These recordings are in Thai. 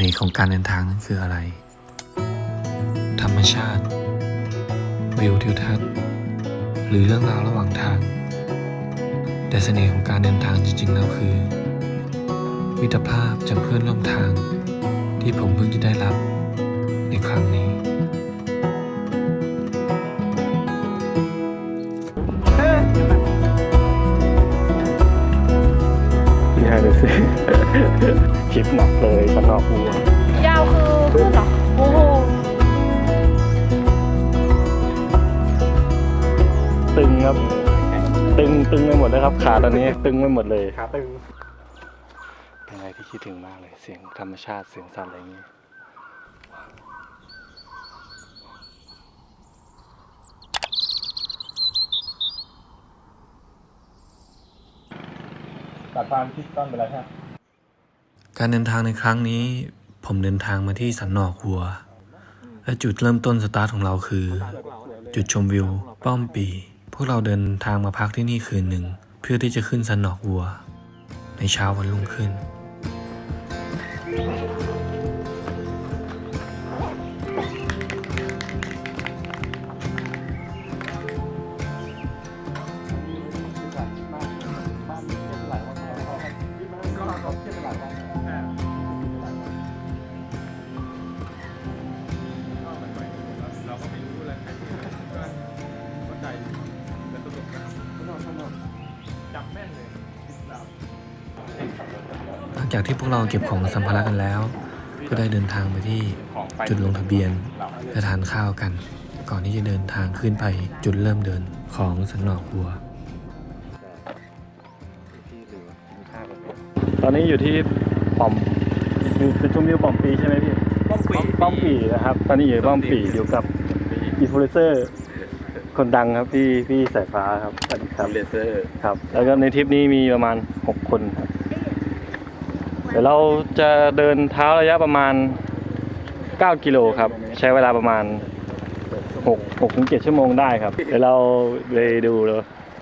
น่ห์ของการเดินทางนั้นคืออะไร ธรรมชาติ วิวทิวทัศน์ หรือเรื่องราวระหว่างทาง แต่เสน่ห์ของการเดินทางจริงๆแล้วคือ มิตรภาพจากเพื่อนร่วมทาง ที่ผมเพิ่งจะได้รับในครั้งนี้พี่ให้ดูสิคลิปหนักเลย สนอกวัวยาวคือขึ้นเหรอ โอ้โหตึงครับ ตึงตึงไปหมดเลยครับ ขาตอนนี้ ตึงไปหมดเลยขาตึงเป็นอะไรที่คิดถึงมากเลย เสียงธรรมชาติเสียงสัตว์อะไรอย่างนี้ตัดฟานพิสตันไปแล้วใช่ไหม การเดินทางในครั้งนี้ ผมเดินทางมาที่สันนอกหัว และจุดเริ่มต้นสตาร์ทของเราคือ จุดชมวิว ป้อมปี พวกเราเดินทางมาพักที่นี่คืนหนึ่ง เพื่อที่จะขึ้นสันนอกวัว ในเช้าวันรุ่งขึ้น เราเก็บของสัมภาระกันแล้ว ก็ได้เดินทางไปที่จุดลงทะเบียนและทานข้าวกัน ก่อนที่จะเดินทางขึ้นไปจุดเริ่มเดินของสันนอกวัว ตอนนี้อยู่ที่ป้อมอยู่จุดชมวิวป้อมปีใช่ไหมพี่ป้อมปีป้อมปีนะครับ ตอนนี้อยู่ป้อมปีอยู่กับอินฟลูเอนเซอร์คนดังครับพี่พี่สายฟ้าครับสวัสดีครับเลเซอร์ครับ แล้วก็ในทริปนี้มีประมาณ 6 คนครับ เดี๋ยวเราจะเดินเท้าระยะประมาณ 9 กิโลครับ ใช้เวลาประมาณ 6 6ถึง7ชั่วโมงได้ครับ เดี๋ยวเราไปดู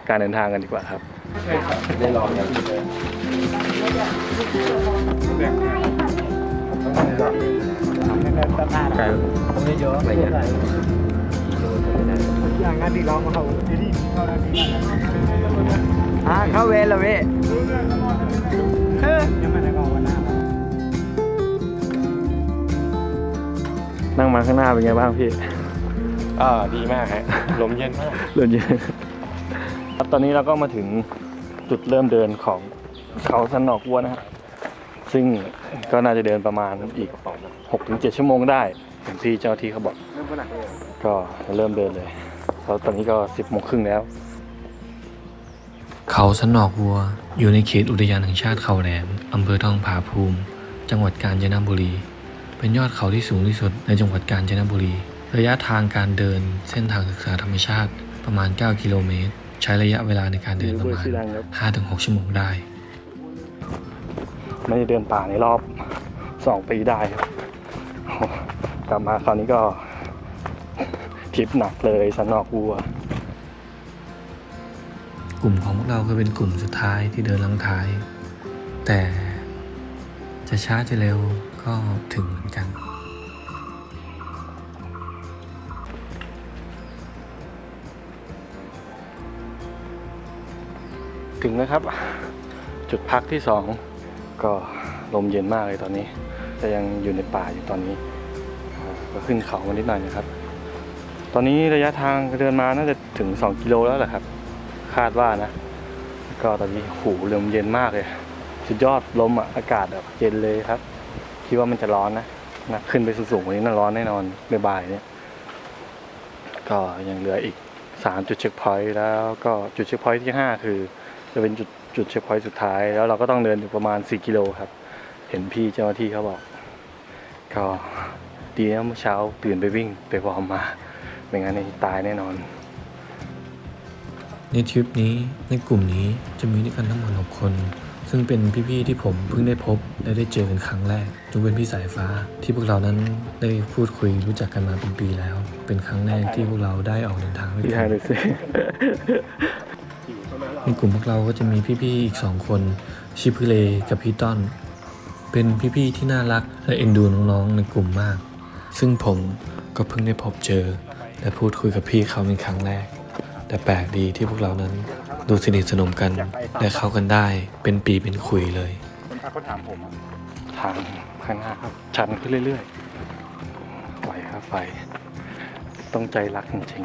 การเดินทางกันดีกว่าครับได้ลองกันไก่ผมได้เยอะอะไรเงี้ยอย่างนั้นที่ร้องเขาที่นี่เข้าได้ที่อ่าเข้าเวรแล้วเว้ย นวันหน้านั่งมาข้างหน้าเป็นไงบ้างพี่อ่าดีมากฮะลมเย็นมากเริ่มเยอะครับตอนนี้เราก็มาถึงจุดเริ่มเดินของเขาสันนอกวัวนะครับซึ่งก็น่าจะเดินประมาณอีก 6-7 ชั่วโมงได้อย่างที่เจ้าที่เขาบอกก็จะเริ่มเดินเลยเพราะตอนนี้ก็ 10โมงครึ่งแล้ว เขาสันนอกวัว อยู่ในเขตอุทยานแห่งชาติเขาแหลมอำเภอทองผาภูมิ จังหวัดกาญจนบุรี เป็นยอดเขาที่สูงที่สุดในจังหวัดกาญจนบุรี ระยะทางการเดินเส้นทางศึกษาธรรมชาติประมาณ 9 กิโลเมตร ใช้ระยะเวลาในการเดินประมาณ 5-6 ชั่วโมงได้ ไม่ได้เดินป่าในรอบ 2 ปีได้ครับโอ้กลับมาคราวนี้ก็ทริปหนักเลยสันนอกวัว กลุ่มของพวกเราก็เป็นกลุ่มสุดท้ายที่เดินลังท้าย แต่จะช้าจะเร็ว ก็ถึงเหมือนกัน ถึงนะครับ จุดพักที่สองก็ลมเย็นมากเลยตอนนี้ แต่ยังอยู่ในป่าอยู่ตอนนี้ ก็ขึ้นเขามานิดหน่อยนะครับ ตอนนี้ระยะทางเดินมาน่าจะถึง 2 กิโลแล้วแหละครับ คาดว่านะ ก็ตอนนี้หูลมเย็นมากเลย สุดยอดลมอะอากาศแบบเย็นเลยครับ คิดว่ามันจะร้อนนะนะขึ้นไปสูงๆว่านี้น่าร้อนแน่นอนบ่ายๆเนี่ย ก็ยังเหลืออีก3จุดเช็คพอยต์แล้วก็จุดเช็คพอยต์ที่5คือ จะเป็นจุดจุดเช็คพอยต์สุดท้าย แล้วเราก็ต้องเดินอยู่ประมาณ4กิโลครับ เห็นพี่เจ้าหน้าที่เขาบอก ก็ดีนะเมื่อเช้าตื่นไปวิ่งไปวอร์มมาไม่งั้นนี่ตายแน่นอน ในทริปนี้ในกลุ่มนี้จะมีด้วยกันทั้งหมด6คน ซึ่งเป็นพี่ๆที่ผมเพิ่งได้พบและได้เจอกันครั้งแรกยกเว้นพี่สายฟ้าที่พวกเรานั้นได้พูดคุยรู้จักกันมาเป็นปีแล้ว เป็นครั้งแรกที่พวกเราได้ออกเดินทางด้วยพี่กัให้นเลยสิในกลุ่มพวกเราก็จะมีพี่ๆอีกสองคนชิพเลกับพี่ต้อน เป็นพี่ๆที่น่ารักและเอ็นดูน้องๆในกลุ่มมาก ซึ่งผมก็เพิ่งได้พบเจอ และพูดคุยกับพี่เขาเป็นครั้งแรก แต่แปลกดีที่พวกเรานั้น ดูสนิทสนมกันและเข้ากันได้เป็นปีเป็นคุยเลยคนทักเขาถามผมอะทางข้างหน้าครับ ชันขึ้นเรื่อยๆไหวครับไฟต้องใจรักจริง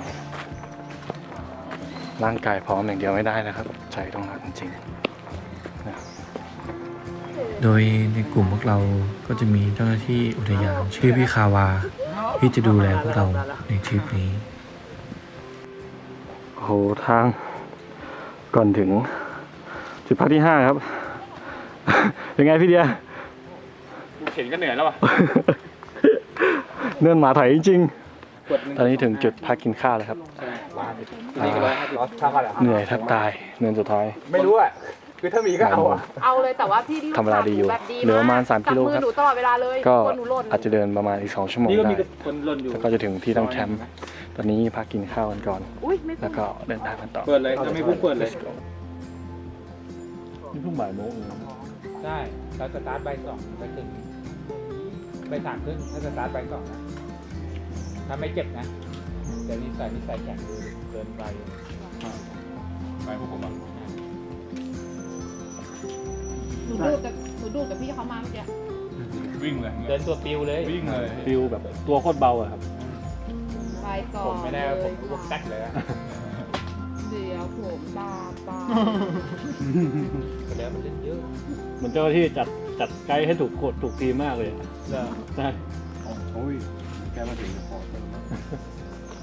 ๆ ร่างกายพร้อมอย่างเดียวไม่ได้นะครับ ใจต้องรักจริงๆโดยในกลุ่มพวกเราก็จะมีเจ้าหน้าที่อุทยานชื่อพี่คาวา ที่จะดูแลพวกเราในทริปนี้โอ้โหทาง ก่อนถึง จุดพักที่ห้าครับเป็นไงพี่เดียกูเข็นก็เหนื่อยแล้วอะเนื่อนหมาไถจริงๆตอนนี้ถึงจุดพักกินข้าวแล้วครับอ่าเหนื่อยแทบตายเนินสุดท้าย ไม่รู้อะ คือถ้ามีก็เอาอะเอาเลยแต่ว่าพี่ธรรมดาดีอยู่แบบดีเหลือประมาณจั3กิโลมืครับอหนูตลอดเวลาเลยก็กลัวหนูหล่นอาจจะเดินประมาณอีกสองชั่วโมงนี่ก็ได้มีคนหล่นอยู่แล้วก็จะถึงที่ตั้งแคมป์ตอนนี้พักกินข้าวกันก่อน อุ้ยไม่แล้วก็เดินทางกันต่อ เปิดเลยถ้าไม่พุ่งเปิดเลยนี่เพิ่งบ่ายโมงใช่เราสตาร์ทใบายสองไปถึงใบายสามครึ่งถ้าสตาร์ทใบายสองนะถ้าไม่เจ็บนะแต่นิสัยนิสัยแข็งเกินไปไปพวกผมอะ นูดูดกับหนูดูดกับพี่เขามาเมื่อกี้วิ่งเลยเดินตัวปิวเลยวิ่งเลยฟิลแบบตัวโคตรเบาอะครับ ไปก่อนผมไม่ได้ว่าผมผมแซกเลยอะเดี๋ยวผมตาปาไปแล้วมันเล่นเยอะเหมือนเจ้าหน้าที่จัดจัดไกด์ให้ถูกกดถูกทีมากเลยใช่โอ้ยแกมาถึงพอ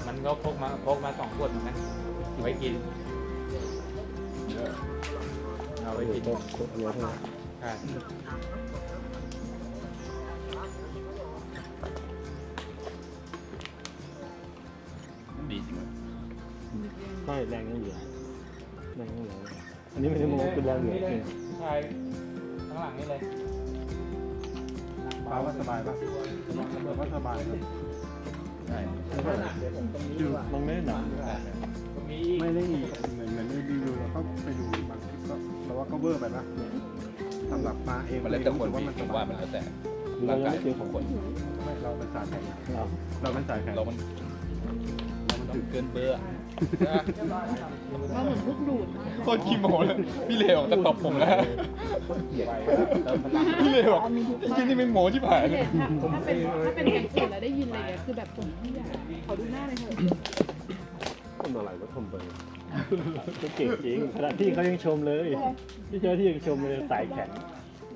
มันก็พกมาพกมาสองขวดเหมือนกันไว้กินเอาไว้กิน ดีจริงใช่แรงยังเหลือแรงยังเหลืออันนี้ไม่ได้โม้เป็นแรงเหลือจริงใช่ข้างหลังนี่เลยป้าว่าสบายปะเราก็สบายครับใช่อมันไม่ได้หนักก็มีอีกไม่ได้เหมือนเหมือนในรีวิวเราก็ไปดูบางคลิปก็เราว่าก็เวอร์ไปปะ สำหรับมาเองมันแล้วแต่คนว่าพี่มันผสมบาว่ายมันแล้วแต่เรายังไม่เจอของคนไม่เราเป็นสายแข่งเราเป็นสายแข่งเรามันเรามันเราถึงเกินเบอร์อะเราเหมือนพวกดูดโคตรขี้โมเลยพี่เลวจะตบผมแล้วพี่เลวบอกไอ้ที่นี่ไม่โมที่ผ่านเห็นอะถ้าเป็นถ้าเป็นแกงเขียนแล้วได้ยินอะไรเงี้ยคือแบบผมที่อยากขอดูหน้าเลยเถอะคนอะไรก็ชมไปก็ เก่งจริงขณะที่เขายังชมเลยที่เจ้าหน้าที่ยังชมเลยสายแข็ง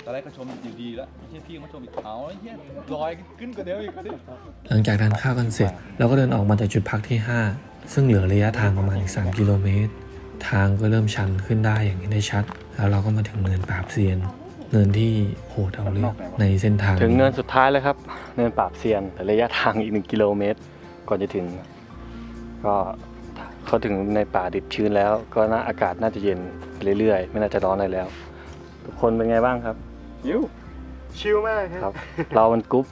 ตอนแรกก็ชมอยู่ดีแล้วไอ้เหี้ยพี่เขาชมอีกเอาไอ้เหี้ยลอยขึ้นกว่าเดิมอีกก็ได้หลังจากทานข้าวกันเสร็จเราก็เดินออกมาจากจุดพักที่ 5 ซึ่งเหลือระยะทางประมาณอีก3กิโลเมตร ทางก็เริ่มชันขึ้นได้อย่างนี้ได้ชัด แล้วเราก็มาถึงเนินปราบเซียน เนินที่โหดเอาเรื่องในเส้นทาง ถึงเนินสุดท้ายแล้วครับ เนินปราบเซียนแต่ระยะทางอีกหนึ่งกิโลเมตร ก่อนจะถึง ก็ เขาถึงในป่าดิบชื้นแล้ว ก็น่าอากาศน่าจะเย็นไปเรื่อยๆ ไม่น่าจะร้อนอะไรแล้ว ทุกคนเป็นไงบ้างครับชิวชิวมากครับ เรามันกรุ๊ป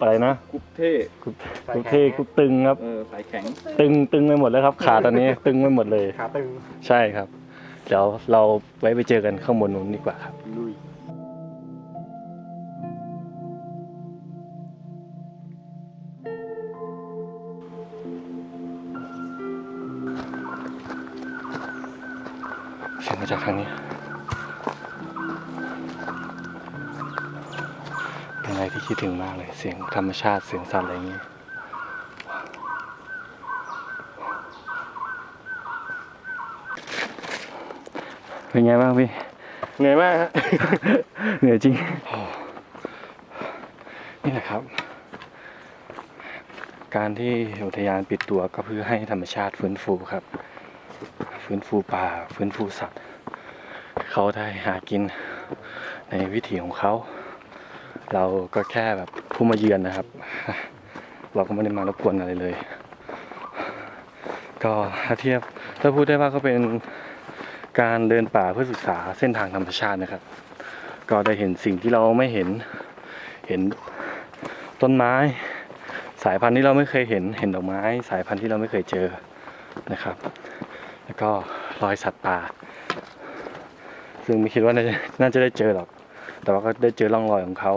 อะไรนะกุ๊บเท่กรุ๊ปกรุ๊ปเท่กรุ๊ปตึงครับ เออสายแข็ง ตึงตึงไปหมดแล้วครับ ขาตอนนี้ตึงไปหมดเลย ขาตึง ใช่ครับ เดี๋ยวเราไว้ไปเจอกันข้างบนนู้นดีกว่าครับ จากทางนี้ เป็นอะไรที่คิดถึงมากเลย เสียงธรรมชาติ เสียงสัตว์อะไรอย่างนี้เป็นไงบ้างพี่เหนื่อยมากฮะ เหนื่อยจริง นี่แหละครับ การที่อุทยานปิดตัวก็เพื่อให้ธรรมชาติฟื้นฟูครับ ฟื้นฟูป่า ฟื้นฟูสัตว์ เขาได้หากินในวิถีของเขา เราก็แค่แบบผู้มาเยือนนะครับ เราก็ไม่ได้มารบกวนอะไรเลย ก็ถ้าเทียบถ้าพูดได้ว่าก็เป็นการเดินป่าเพื่อศึกษาเส้นทางธรรมชาตินะครับ ก็ได้เห็นสิ่งที่เราไม่เห็นเห็นต้นไม้ สายพันธุ์ที่เราไม่เคยเห็นเห็นดอกไม้ สายพันธุ์ที่เราไม่เคยเจอนะครับ แล้วก็รอยสัตว์ป่า ซึ่งไม่คิดว่าน่าจะได้เจอหรอก แต่ว่าก็ได้เจอร่องรอยของเขา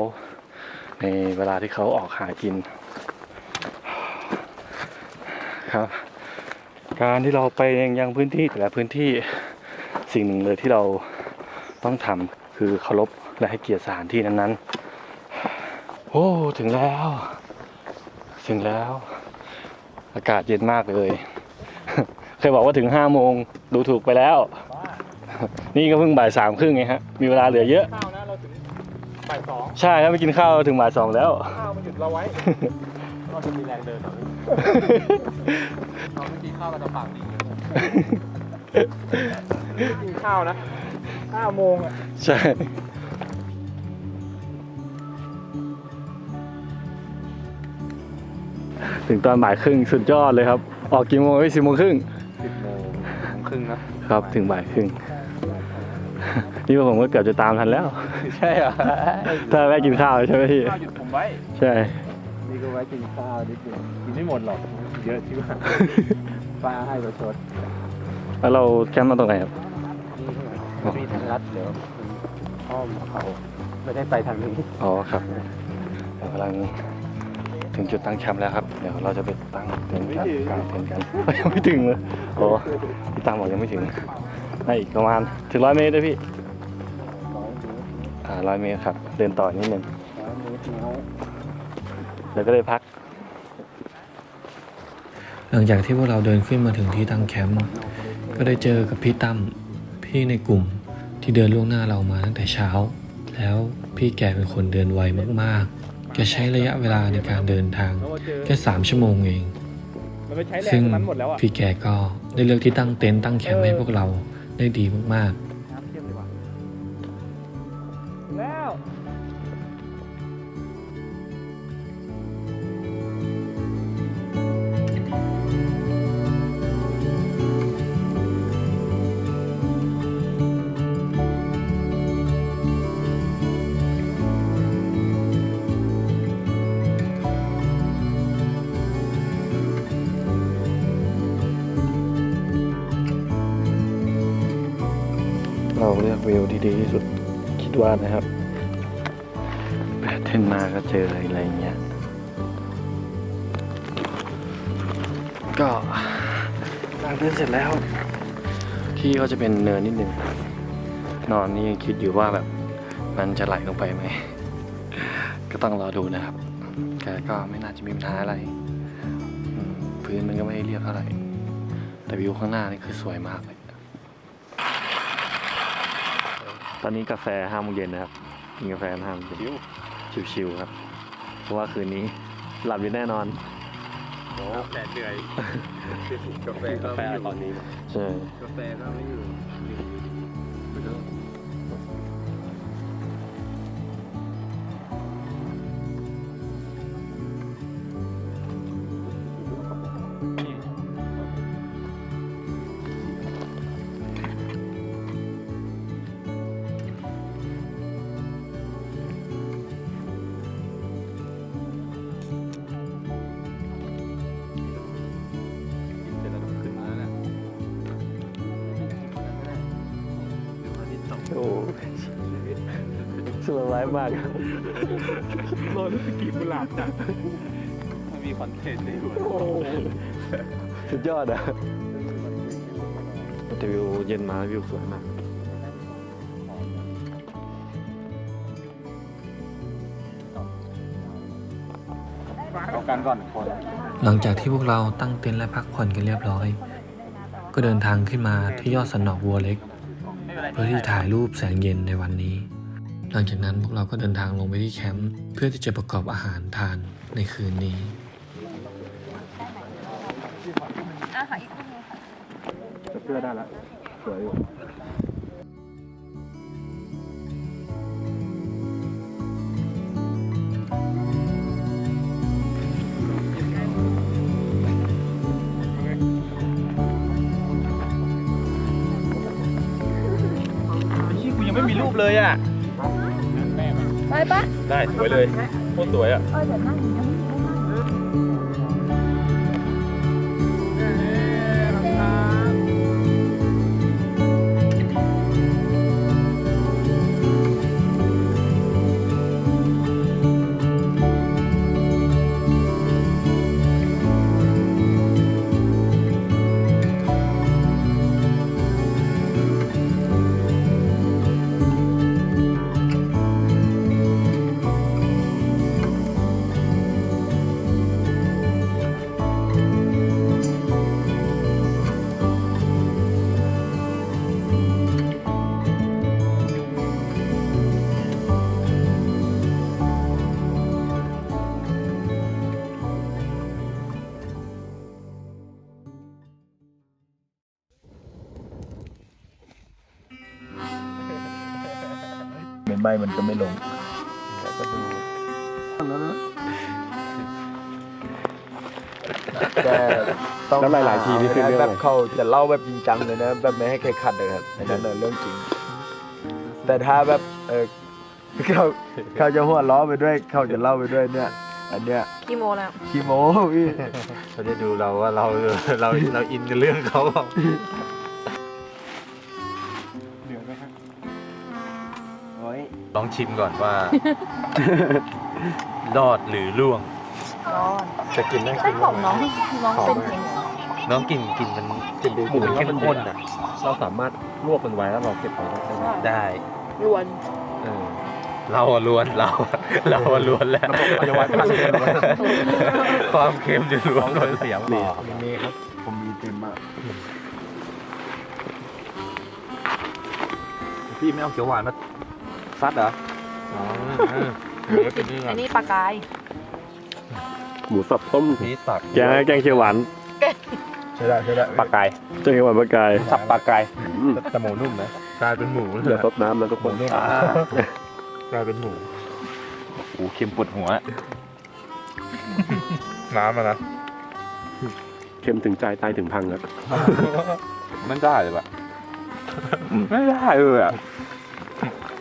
ในเวลาที่เขาออกหากิน ครับ การที่เราไปยังพื้นที่แต่ละพื้นที่สิ่งหนึ่งเลยที่เราต้องทำคือเคารพและให้เกียรติสถานที่นั้นๆ โอ้ถึงแล้ว ถึงแล้ว อากาศเย็นมากเลย เคยบอกว่าถึงห้าโมงดูถูกไปแล้ว นี่ก็เพิ่งบ่ายสามครึ่งไงฮะ มีเวลาเหลือเยอะ ข้าวนะเราถึงบ่ายสองใช่ถ้าไม่กินข้าวถึงบ่ายสองแล้ว ข้าวมันหยุดเราไว้ เราจะมีแรงเดินเหรอพี่เราไม่กินข้าวเราจะปากดีกินข้าวนะห้าโมงอะใช่ถึงตอนบ่ายครึ่งสุดยอดเลยครับ ออกกี่โมงเฮ้ยสิบโมงครึ่งสิบโมงครึ่งนะครับ ถึงบ่ายครึ่ง นี่ผมก็เกือบจะตามทันแล้ว ใช่เหรอถ้าแวะกินข้าวใช่ไหมพี่ข้าวหยุดผมไว้ ใช่ นี่ก็ไว้กินข้าวนิดเดียวกินไม่หมดหรอก เยอะชิบหายป้าให้ประชดแล้วเราแคมป์มาตรงไหนครับ นี่มีทางลัดเดี๋ยวอ้อมเขาไม่ได้ไปทางนี้ อ๋อครับเดี๋ยวกำลังถึงจุดตั้งแคมป์แล้วครับ เดี๋ยวเราจะไปตั้งเต็นท์กันกางเต็นท์กัน ยังไม่ถึงเลยโอ้พี่ตังบอกยังไม่ถึง ได้อีกประมาณถึงร้อยเมตรด้วยพี่อ่าร้อยเมตรครับ เดินต่อนิดนึงแล้วก็เลยพัก หลังจากที่พวกเราเดินขึ้นมาถึงที่ตั้งแคมป์ก็ได้เจอกับพี่ตั้มพี่ในกลุ่มที่เดินล่วงหน้าเรามาตั้งแต่เช้า แล้วพี่แกเป็นคนเดินไวมากๆแกใช้ระยะเวลาในการเดินทางแค่สามชั่วโมงเองมันไปใช้แรงซึ่งตรงนั้นหมดแล้วอะพี่แกก็ได้เลือกที่ตั้งเต็นท์ตั้งแคมป์ให้พวกเรา ได้ดีมากๆ วิวที่ดีที่สุดคิดว่านะครับแปดเทนมาก็เจออะไรอย่างเงี้ย ก็กางเต็นเสร็จแล้ว ที่ก็จะเป็นเนินนิดนึง นอนนี่ยังคิดอยู่ว่าแบบมันจะไหลลงไปไหม ก็ต้องรอดูนะครับแต่ก็ไม่น่าจะมีปัญหาอะไร พื้นมันก็ไม่เรียบเท่าไหร่ แต่วิวข้างหน้านี่คือสวยมากเลย ตอนนี้กาแฟห้าโมงเย็นนะครับกินกาแฟห้าโมงเย็นชิวๆครับ เพราะว่าคืนนี้หลับอยู่แน่นอนแดดเหนื่อยกาแฟก็ไม่อยู่ตอนนี้ใช่กาแฟก็ไม่อยู่ โอ้สวยร้ายมากโรยสกีกุหลาบจ้ะมันมีคอนเทนต์อยู่สุดยอดอะแต่วิวเย็นมาวิวสวยมากเอากันก่อนคน หลังจากที่พวกเราตั้งเต็นท์และพักผ่อนกันเรียบร้อย ก็เดินทางขึ้นมาที่ยอดสันนอกวัวเล็กเพื่อที่ถ่ายรูปแสงเย็นในวันนี้ หลังจากนั้นพวกเราก็เดินทางลงไปที่แคมป์เพื่อที่จะประกอบอาหารทานในคืนนี้เสื้อได้แล้วสวยอยู่ ปเลยอะ ไปปะได้สวยเลยโคตรสวยอะ เออเดี๋ยวนั่งอย่างนี้ไม่ ไม่ มันก็ไม่ลงแล้วก็ดูแต่ต้องแล้วหลายๆทีนี่คือเรื่องอะไร แบบเขาจะเล่าแบบจริงจังเลยนะ แบบไม่ให้ใครขัดเลยครับอันนั้นน่ะเรื่องจริง แต่ถ้าแบบเออเขาเขาจะหัวล้อไปด้วย เขาจะเล่าไปด้วยเนี่ย อันเนี้ยกี่โมแล้ว ขี้โม้พี่เขาจะดูเราว่าเราเราเราอินกับเรื่องเขาโอ้ย ลองชิมก่อนว่า รอดหรือล่วงจะกินได้ไส้กิน ของน้องน้องเป็นยังไงน้องกินกินมันหมูมันเข้มข้นอะ เราสามารถลวกมันไว้แล้วเราเก็บไว้ได้รวนเออเราอะล้วนเราอะเราอะล้วนแล้วระบบปัจจุบันพันเค็มความเค็มจะล้วนเลยเสียงมีมีครับ ผมมีเต็มมากพี่ไม่เอาเขียวหวานมา ซัดเหรออันนี้ปลากายหมูสับต้มนี่ตักแกงแกงเขียวหวานใช่ได้ใช่ได้ปลากายแกงเขียวหวานปลากายสับปลากายแต่หมูนุ่มนะกลายเป็นหมูเลยเดี๋ยวซดน้ำนะทุกคนกลายเป็นหมูโอ้เค็มปวดหัว น้ำอะนะเค็มถึงใจตายถึงพังครับมันได้เลยปะไม่ได้เลยอะ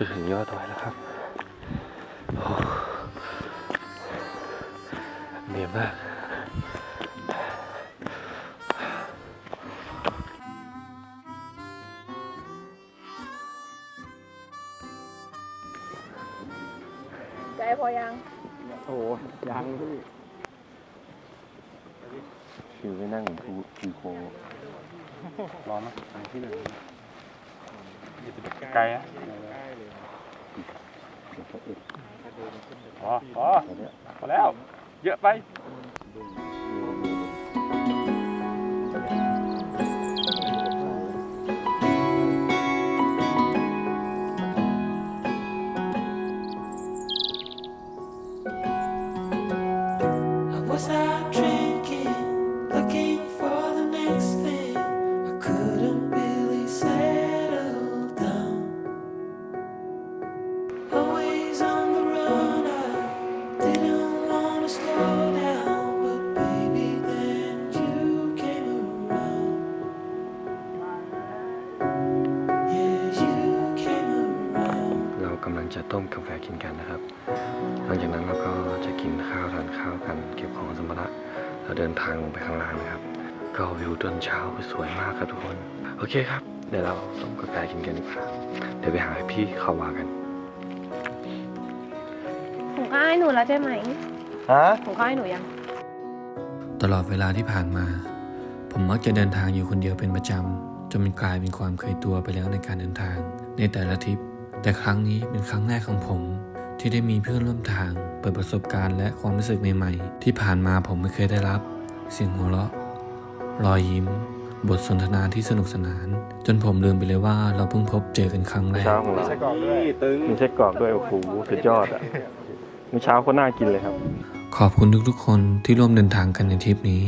จะถึงยอดดอยแล้วครับโอ้เหนื่อยมากใจพอยังโอ้ยังพี่คือไปนั่งพูดคือโคร้อนไหมอันที่หนึ่ง ไกลอะพอพอพอแล้ว เยอะไป ทานข้าวกันเก็บของสมภาระแล้วเดินทางลงไปข้างล่างนะครับ ก็วิวตอนเช้าสวยมากครับทุกคน โอเคครับ เดี๋ยวเราต้มกาแฟกินกันดีกว่าเดี๋ยวไปหาพี่เขาวากันถุงข้าวให้หนูแล้วใช่ไหมฮะถุงข้าวให้หนูยัง ตลอดเวลาที่ผ่านมา ผมมักจะเดินทางอยู่คนเดียวเป็นประจำจนมันกลายเป็นความเคยตัวไปแล้วในการเดินทาง ในแต่ละทริป แต่ครั้งนี้เป็นครั้งแรกของผม ที่ได้มีเพื่อนร่วมทาง เปิดประสบการณ์และความรู้สึกใหม่ๆ ที่ผ่านมาผมไม่เคยได้รับ เสียงหัวเราะ รอยยิ้ม บทสนทนาที่สนุกสนาน จนผมลืมไปเลยว่าเราเพิ่งพบเจอกันครั้งแรก เช้าของเราใส่กรอกด้วยมีไส้กรอกด้วยโอ้โหสุดยอดอะมื้อเช้าก็น่ากินเลยครับ ขอบคุณทุกๆ คนที่ร่วมเดินทางกันในทริปนี้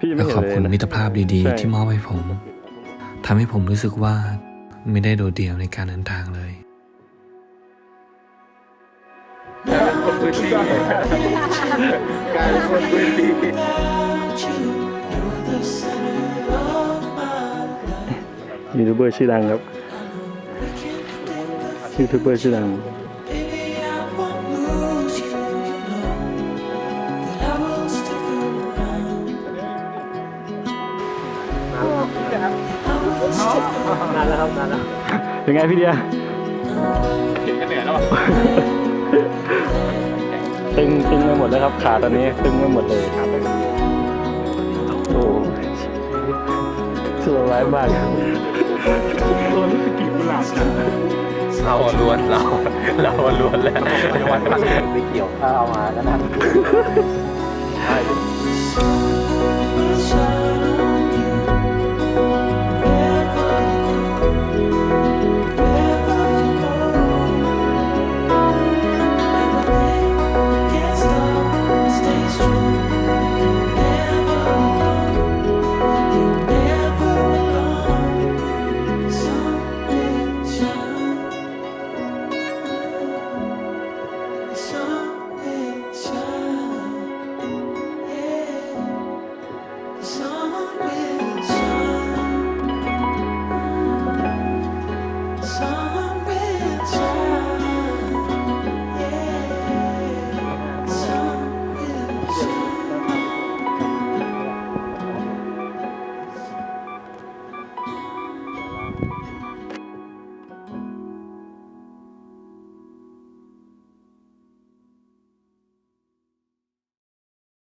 พี่ไม่และเห็นขอบเลยคุณนะ มิตรภาพดีใช่ ๆ ที่มอบให้ผมทำให้ผมรู้สึกว่าไม่ได้โดดเดี่ยวในการเดินทางเลย คนพื้นที่กลยูทูบเบอร์ชื่อดังครับยูทูบเบอร์ชื่อดังนานแล้วครับนานแล้วเป็นไงพี่เดียเห็กันเหนื่อยแล้ว ตึงตึงไปหมดเลยครับ ขาตอนนี้ตึงไปหมดเลยครับโอ้สวยร้ายมากครับเราล้วนเราเราล้วนแล้วไปเกี่ยวข้าวมาก็นั่น Sunshine